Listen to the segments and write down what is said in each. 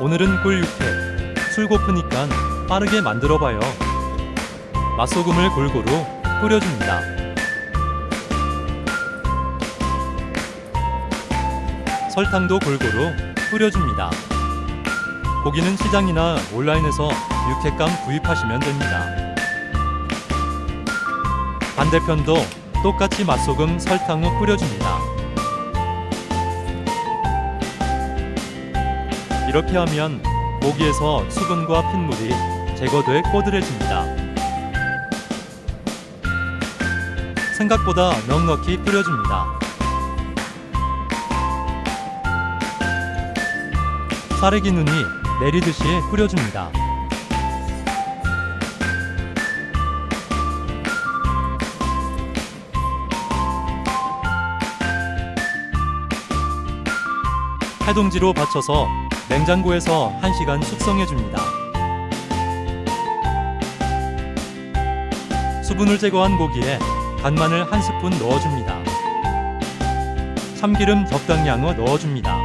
오늘은 꿀 육회. 술 고프니까 빠르게 만들어봐요. 맛소금을 골고루 뿌려줍니다. 설탕도 골고루 뿌려줍니다. 고기는 시장이나 온라인에서 육회감 구입하시면 됩니다. 반대편도 똑같이 맛소금, 설탕을 뿌려줍니다. 이렇게 하면 고기에서 수분과 핏물이 제거돼 꼬들해집니다. 생각보다 넉넉히 뿌려줍니다. 사래기 눈이 내리듯이 뿌려줍니다. 해동지로 받쳐서 냉장고에서 1시간 숙성해 줍니다. 수분을 제거한 고기에 간마늘 한 스푼 넣어줍니다. 참기름 적당량을 넣어줍니다.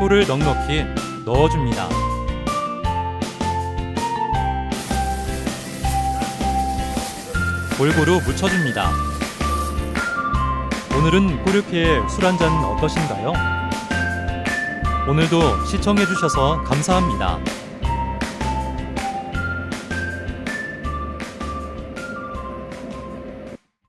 꿀을 넉넉히 넣어줍니다. 골고루 묻혀줍니다. 오늘은 꾸르피의 술 한 잔 어떠신가요? 오늘도 시청해주셔서 감사합니다.